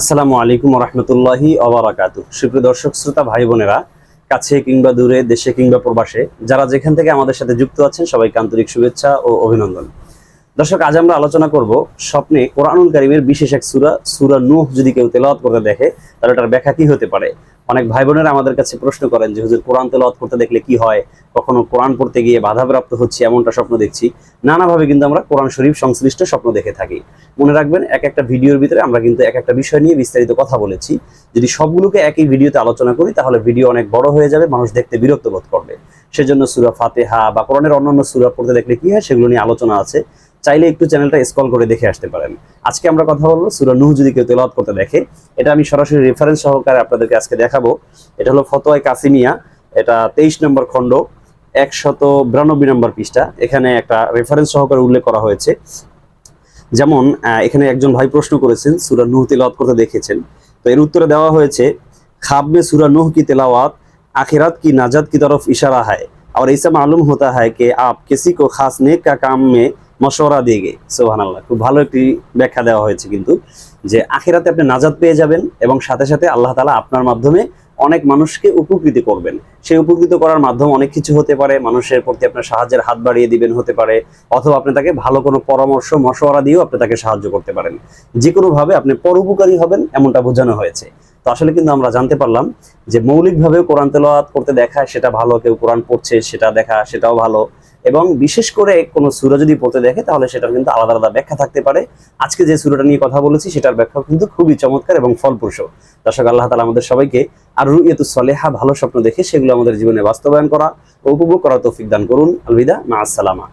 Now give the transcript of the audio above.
আসসালামু আলাইকুম রহমতুল্লাহি অবরাকাত সুপ্রিয় দর্শক, শ্রোতা, ভাই, বোনেরা, কাছে কিংবা দূরে, দেশে কিংবা প্রবাসে, যারা যেখান থেকে আমাদের সাথে যুক্ত আছেন, সবাইকে আন্তরিক শুভেচ্ছা ও অভিনন্দন। দর্শক, আজ আমরা আলোচনা করব স্বপ্নে কোরআনুল কারিমের বিশেষ এক সুরা সুরা নূহ যদি কেউ তেলাওয়াত করতে দেখে, তাহলে এটার ব্যাখ্যা কি হতে পারে? অনেক ভাই বোনেরা আমাদের কাছে প্রশ্ন করেন যে, হুজুর, কোরআন তেলাওয়াত করতে দেখলে কি হয়? কখনো কোরআন পড়তে গিয়ে বাধাপ্রাপ্ত হচ্ছে, এমনটা স্বপ্ন দেখছি? নানাভাবে কিন্তু আমরা কোরআন শরীফ সংশ্লিষ্ট স্বপ্ন দেখে থাকি। মনে রাখবেন, এক একটা ভিডিওর ভিতরে আমরা কিন্তু এক একটা বিষয় নিয়ে বিস্তারিত কথা বলেছি। যদি সবগুলোকে একই ভিডিওতে আলোচনা করি, তাহলে ভিডিও অনেক বড় হয়ে যাবে, মানুষ দেখতে বিরক্ত বোধ করবে। সেজন্য সুরা ফাতেহা বা কোরআনের অন্যান্য সুরা পড়তে দেখলে কি হয়, সেগুলো নিয়ে আলোচনা আছে। চাইলে একটু চ্যানেলটা স্ক্রল করে দেখে আসতে পারেন আজকে আমরা কথা বলবো সুরা নুহ যদি কেউ তেলাওয়াত করতে দেখে এটা আমি সরাসরি রেফারেন্স সহকারে আপনাদেরকে আজকে দেখাবো এটা হলো ফতোয়ায় কাসিমিয়া এটা তেইশ নম্বর খণ্ড একশত বিরানব্বই নম্বর পৃষ্ঠা এখানে একটা রেফারেন্স সহকারে উল্লেখ করা হয়েছে যেমন আহ, এখানে একজন ভাই প্রশ্ন করেছেন সুরা নুহ তেলাওয়াত করতে দেখেছেন তো এর উত্তরে দেওয়া হয়েছে খাব্বে সুরা নুহ की तिलावत आखिरत की नाजत की तरफ इशारा है और ऐसा मालूम होता है कि आप किसी को खास नेक का काम में মশওয়ারা দিয়ে গে সোহান আল্লাহ খুব ভালো একটি ব্যাখ্যা দেওয়া হয়েছে কিন্তু যে আখিরাতে আপনি নাজাদ পেয়ে যাবেন এবং সাথে সাথে আল্লাহ তালা আপনার মাধ্যমে অনেক মানুষকে উপকৃত করবেন। সেই উপকৃত করার মাধ্যম অনেক কিছু হতে পারে, মানুষের প্রতি আপনার সাহায্যের হাত বাড়িয়ে দিবেন হতে পারে, অথবা আপনি তাকে ভালো কোনো পরামর্শ, মশওয়ারা দিয়েও আপনি তাকে সাহায্য করতে পারেন। যে কোনোভাবে আপনি পরোপকারী হবেন এমনটা বোঝানো হয়েছে। তো আসলে কিন্তু আমরা জানতে পারলাম যে মৌলিকভাবে কোরআন তেলাওয়াত করতে দেখা সেটা ভালো, কেউ কোরআন পড়ছে, সেটা দেখা, সেটাও ভালো। এবং বিশেষ করে কোনো সুরা যদি পড়তে দেখে, তাহলে সেটার কিন্তু আলাদা আলাদা ব্যাখ্যা থাকতে পারে। আজকে যে সুরাটা নিয়ে কথা বলেছি, সেটার ব্যাখ্যা কিন্তু খুবই চমৎকার এবং ফলপ্রসূ। দর্শক, আল্লাহ তালা আমাদের সবাইকে আর রুইয়াতু সলেহা, ভালো স্বপ্ন দেখে সেগুলো আমাদের জীবনে বাস্তবায়ন করা ও উপভোগ করার তৌফিক দান করুন। আলবিদা মা আসসালামা